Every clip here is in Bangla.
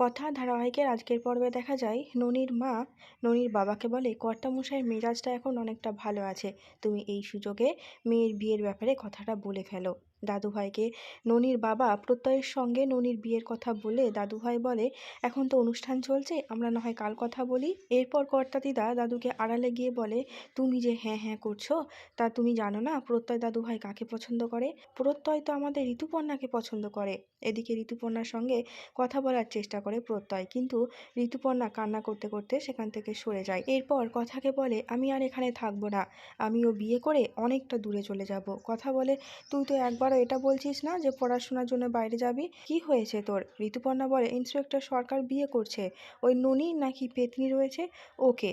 কথা ধারাবাহিকের আজকের পর্বে দেখা যায়, ননির মা, ননির বাবাকে বলে, কর্তামশাইয়ের মেজাজটা এখন অনেকটা ভালো আছে। তুমি এই সুযোগে মেয়ের বিয়ের ব্যাপারে কথাটা বলে ফেলো। দাদুভাইকে। ননির বাবা প্রত্যয়ের সঙ্গে ননির বিয়ের কথা বলে দাদুভাই বলে, এখন তো অনুষ্ঠান চলছে, আমরা না হয় কাল কথা বলি। এরপর কর্তা দিদা দাদুকে আড়ালে গিয়ে বলে, তুমি যে হ্যাঁ হ্যাঁ করছ, তা তুমি জানো না প্রত্যয় দাদুভাই কাকে পছন্দ করে? প্রত্যয় তো আমাদের ঋতুপর্ণাকে পছন্দ করে। এদিকে ঋতুপর্ণার সঙ্গে কথা বলার চেষ্টা করে প্রত্যয়, কিন্তু ঋতুপর্ণা কান্না করতে করতে সেখান থেকে সরে যায়। এরপর কথাকে বলে, আমি আর এখানে থাকব না, আমিও বিয়ে করে অনেকটা দূরে চলে যাব। কথা বলে, তুই তো একবারও এটা বলছিস না যে পড়াশোনার জন্য বাইরে যাবি? কি হয়েছে তোর? ঋতুপর্ণা বলে, ইন্সপেক্টর সরকার বিয়ে করছে। ওই ননি নাকি পেতনি রয়েছে? ওকে।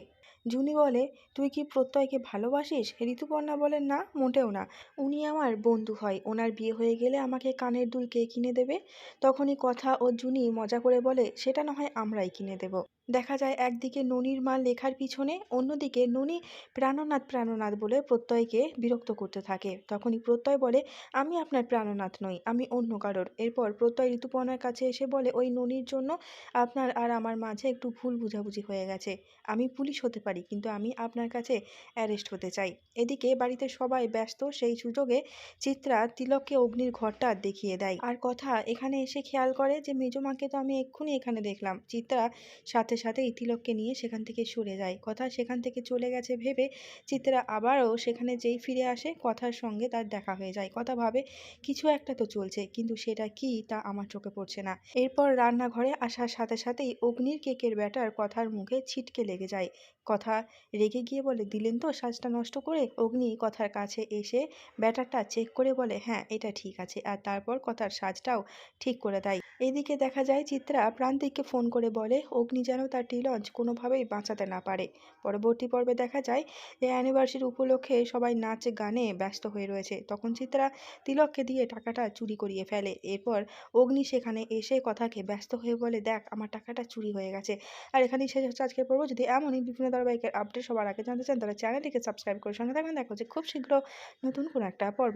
জুনি বলে, তুই কি প্রত্যয়কে ভালোবাসিস? ঋতুপর্ণা বলে, না, মোটেও না। উনি আমার বন্ধু হয়। ওনার বিয়ে হয়ে গেলে আমাকে কানের দুল কে কিনে দেবে? তখনই কথা ও জুনি মজা করে বলে, সেটা না হয় আমরাই কিনে দেব। দেখা যায় একদিকে ননির মা লেখার পিছনে, অন্যদিকে ননি প্রাণনাথ প্রাণনাথ বলে প্রত্যয়কে বিরক্ত করতে থাকে। তখনই প্রত্যয় বলে, আমি আপনার প্রাণনাথ নই, আমি অন্য কারোর। এরপর প্রত্যয় ঋতুপর্ণার কাছে এসে বলে, ওই ননির জন্য আপনার আর আমার মাঝে একটু ভুল বুঝাবুঝি হয়ে গেছে। আমি পুলিশ হতে পারি কিন্তু আমি আপনার কাছে অ্যারেস্ট হতে চাই। এদিকে বাড়িতে সবাই ব্যস্ত, সেই সুযোগে চিত্রা তিলককে অগ্নির ঘরটা দেখিয়ে দেয়। আর কথা এখানে এসে খেয়াল করে যে মেজমাকে তো আমি এক্ষুনি এখানে দেখলাম। চিত্রা সাথে সাথেই তিলককে নিয়ে সেখান থেকে সরে যায়। কথা সেখান থেকে চলে গেছে ভেবে চিত্রা আবারও সেখানে যেই ফিরে আসে, কথার সঙ্গে তার দেখা হয়ে যায়। কথা ভাবে, কিছু একটা তো চলছে, কিন্তু সেটা কি তা আমার চোখে পড়ছে না। এরপর রান্নাঘরে আসার সাথে সাথেই অগ্নির কেকের ব্যাটার কথার মুখে ছিটকে লেগে যায়। কথা রেগে গিয়ে বলে, দিলেন তো সাজটা নষ্ট করে? অগ্নি কথার কাছে এসে ব্যাটারটা চেক করে বলে হ্যাঁ এটা ঠিক আছে। আর তারপর কথার সাজটাও ঠিক করে দেয়। এদিকে দেখা যায় চিত্রা প্রান্তিককে ফোন করে বলে, অগ্নি যেন তার টিলঞ্চ কোনোভাবেই বাঁচাতে না পারে। পরবর্তী পর্বে দেখা যায় যে অ্যানিভার্সারি উপলক্ষে সবাই নাচ গানে ব্যস্ত হয়ে রয়েছে। তখন চিত্রা তিলককে দিয়ে টাকাটা চুরি করিয়ে ফেলে। এরপর অগ্নি সেখানে এসে কথাকে ব্যস্ত হয়ে বলে, দেখ, আমার টাকাটা চুরি হয়ে গেছে। আর এখানেই শেষ হচ্ছে আজকের পর্ব। যদি এমনই বিভিন্ন ধারাবাহিকের আপডেট সবার আগে জানতে চান তাহলে চ্যানেলটিকে সাবস্ক্রাইব করে সঙ্গে থাকবেন। দেখা হচ্ছে খুব শীঘ্র নতুন কোনো একটা পর্বের